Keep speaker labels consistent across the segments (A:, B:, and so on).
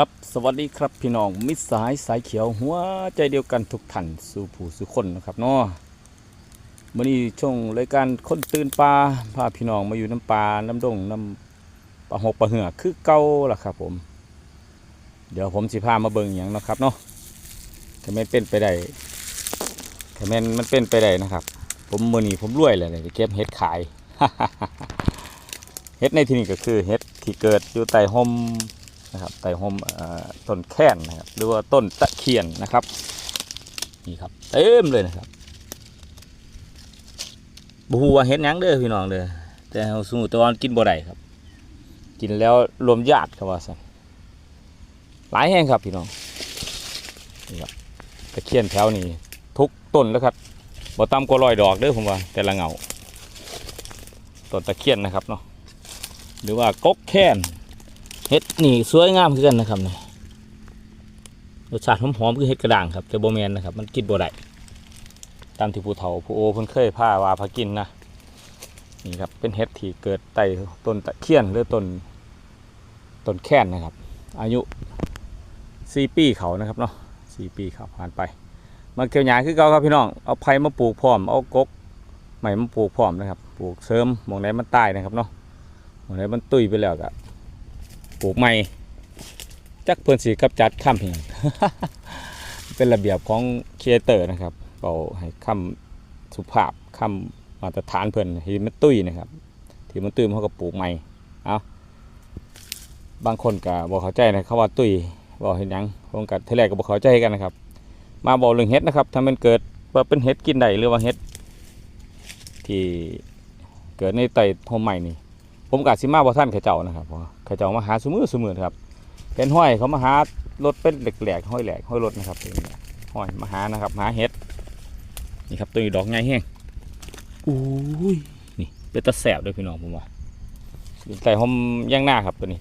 A: ครับสวัสดีครับพี่น้องมิตรสายสายเขียวหัวใจเดียวกันทุกท่านสู่ผู้สู่คนนะครับเนาะมื่อนี้ช่วงรายการคนตื่นปลาพาพี่น้องมาอยู่น้ำปลาน้ำดงน้ำปลาหกปลาเหือกคือเก่าล่ะครับผม เดี๋ยวผมสิพามาเบิ่งอย่างนะครับเนาะถ้าแม่นเป็นไปได้ถ้าแม่นมันเป็นไปได้นะครับ ผมมื่อนี้ผมรวยเลยเลยเก็บเห็ดขายเห็ดในที่นี้ก็คือเห็ดที่เกิดอยู่ใต้ห่ม นะครับไต่หมต้นแค้นนะครับหรือว่าต้นตะเคียนนะครับนี่ครับเต็มเลยนะครับบูว่าเห็นยังเด้อพี่น้องเด้อแต่เราสมมุติว่ากินบ่ได้ครับ กินแล้วรวมญาติครับว่าซั่นหลายแห่งครับพี่น้องนี่ครับตะเคียนแถวนี้ทุกต้นแล้วครับบ่ต่ำกว่าร้อยดอกเด้อผมว่า แต่ละเงาต้นตะเคียนนะครับเนาะหรือว่ากกแค้น เห็ดนี่สวยงามคือกันนะครับนี่รสชาติหอมๆคือเห็ดกระด้างครับแต่โบแมนนะครับ มันกินบ่ได้ตามที่ผู้เฒ่าผู้โอเพิ่นเคยพาว่าพากินนะนี่ครับเป็นเห็ดที่เกิดใต้ต้นตะเคียนหรือต้นต้นแค้นนะครับ อายุสี่ปีเขานะครับเนาะสี่ปีเขาผ่านไปมาเกี่ยวหญ้าคือเก่าครับพี่น้องเอาไผ่มาปลูกพร้อมเอากกใหม่มาปลูกพร้อมนะครับปลูกเสริมมองไหนมันตายนะครับเนาะมองไหนมันตุยไปแล้วก็ ปลูกใหม่จักเพิ่นสีกับจัดข้ามเพียงเป็นระเบียบของครีเอเตอร์นะครับเอาให้คำสุภาพคำมาตรฐานเพิ่นที่มันตุ้ยนะครับ ที่มันตุ้ยมันเขาก็ปลูกใหม่เอาบางคนก็บอกเข้าใจนะเขาว่าตุ้ยบอกเห็นยังผมกับทแรกก็บอกเข้าใจกันนะครับ มาบอกเรื่องเห็ดนะครับถ้ามันเกิดว่าเป็นเห็ดกินได้หรือว่าเห็ดที่เกิดในไตโฮมใหม่นี่ ผมกาสิมาบ่ท่านเขาเจ้านะครับเพราะเขาเจ้ามาหาสมือสมือครับเป็นห้อยเขามาหารถเป็นเหล็กๆห้อยแหลกห้อยรถนะครับเป็นห้อยมาหานะครับหาเห็ดนี่ครับตัวนี้ดอกใหญ่แห้งอุ้ยนี่เป็นตะแสบด้วยพี่น้องผมว่าแต่ผมย่างหน้าครับตัวนี้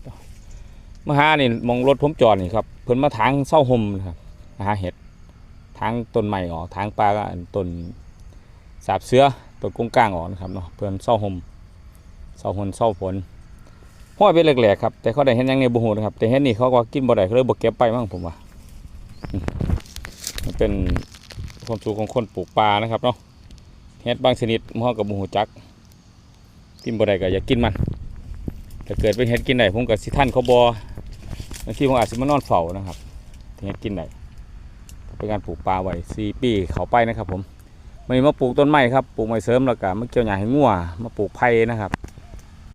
A: มาหานี่มองรถผมจอดนี่ครับเพิ่นมาทางเศร้าหมนะครับมาหาเห็ดทางต้นใหม่ออกทางปลาก็อันต้นสาบเสือต้นกงกลางออกนะครับเนาะเพิ่นเศร้าหม เศร้าฝนเศร้าฝนห้อยเป็นแหลกๆครับแต่เขาได้เห็นยังในบุหูนะครับ แต่เห็นนี่เขาก็กินบ่ได้เขาเลยบ่เก็บไปมั้งผมว่ามันเป็นความสูงของคนปลูกปลานะครับเนาะเห็ดบางชนิดมันกับบุหูจัก กินบ่ได้ก็อย่ากินมันถ้าเกิดเป็นเห็ดกินได้ผมกับสิท่านเขาบอบางทีผมอาจจะมานอนเฝ้านะครับถึงเห็ดกินได้เป็นการปลูกปลาไว้สี่ปีเขาไปนะครับ ผมมันมาปลูกต้นไม้ครับปลูกไม้เสริมแล้วก็มาเกี่ยวหญ้าให้งัวมาปลูกไผ่นะครับ